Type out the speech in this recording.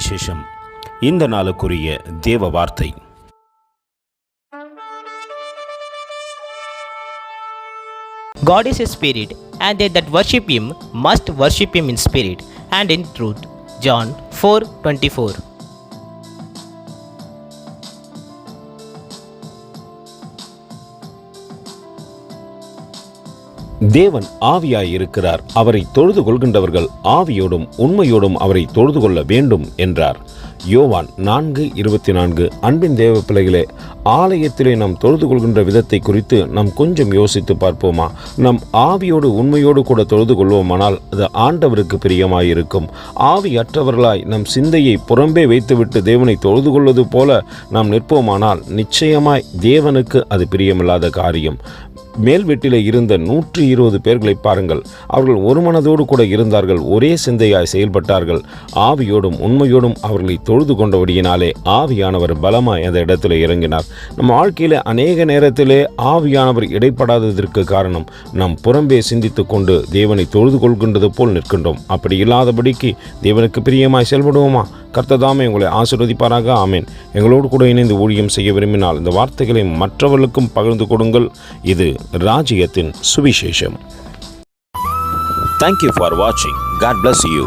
சுவிசேஷம் இந்த நாளுக்குரிய தேவ வார்த்தை God is a spirit, and they that worship him must worship him in spirit and in truth. John 4 24. தேவன் ஆவியாய் இருக்கிறார் அவரை தொழுது கொள்கின்றவர்கள் ஆவியோடும் உண்மையோடும் அவரை தொழுது கொள்ள வேண்டும் என்றார். யோவான் நான்கு இருபத்தி நான்கு. அன்பின் தேவ பிள்ளைகளே ஆலயத்திலே நாம் தொழுது கொள்கின்ற விதத்தை குறித்து நாம் கொஞ்சம் யோசித்து பார்ப்போமா? நம் ஆவியோடு உண்மையோடு கூட தொழுது கொள்வோமானால் அது ஆண்டவருக்கு பிரியமாயிருக்கும். ஆவியற்றவர்களாய் நம் சிந்தையை புறம்பே வைத்துவிட்டு தேவனை தொழுது கொள்வது போல நாம் நிற்போமானால் நிச்சயமாய் தேவனுக்கு அது பிரியமில்லாத காரியம். மேல் வீட்டிலே இருந்த நூற்றி இருபது பேர்களை பாருங்கள். அவர்கள் ஒரு மனதோடு கூட இருந்தார்கள். ஒரே சிந்தையாய் செயல்பட்டார்கள். ஆவியோடும் உண்மையோடும் அவர்களை தொழுது கொண்டபடியினாலே ஆவியானவர் பலமாய் அந்த இடத்துல இறங்கினார். நம் வாழ்க்கையில் அநேக நேரத்திலே ஆவியானவர் இடைப்படாததற்கு காரணம் நாம் புறம்பே சிந்தித்து கொண்டு தேவனை தொழுது கொள்கின்றது போல் நிற்கின்றோம். அப்படி இல்லாதபடிக்கு தேவனுக்கு பிரியமாய் செயல்படுவோமா? கர்த்ததாமே உங்களை ஆசீர்வதிப்பாராக. ஆமேன். எங்களோடு கூட இணைந்து ஊழியம் செய்ய விரும்பினால் இந்த வார்த்தைகளை மற்றவர்களுக்கும் பகிர்ந்து கொடுங்கள். இது ராஜ்யத்தின் சுவிசேஷம். தேங்க்யூ ஃபார் வாட்சிங் காட் பிளஸ் யூ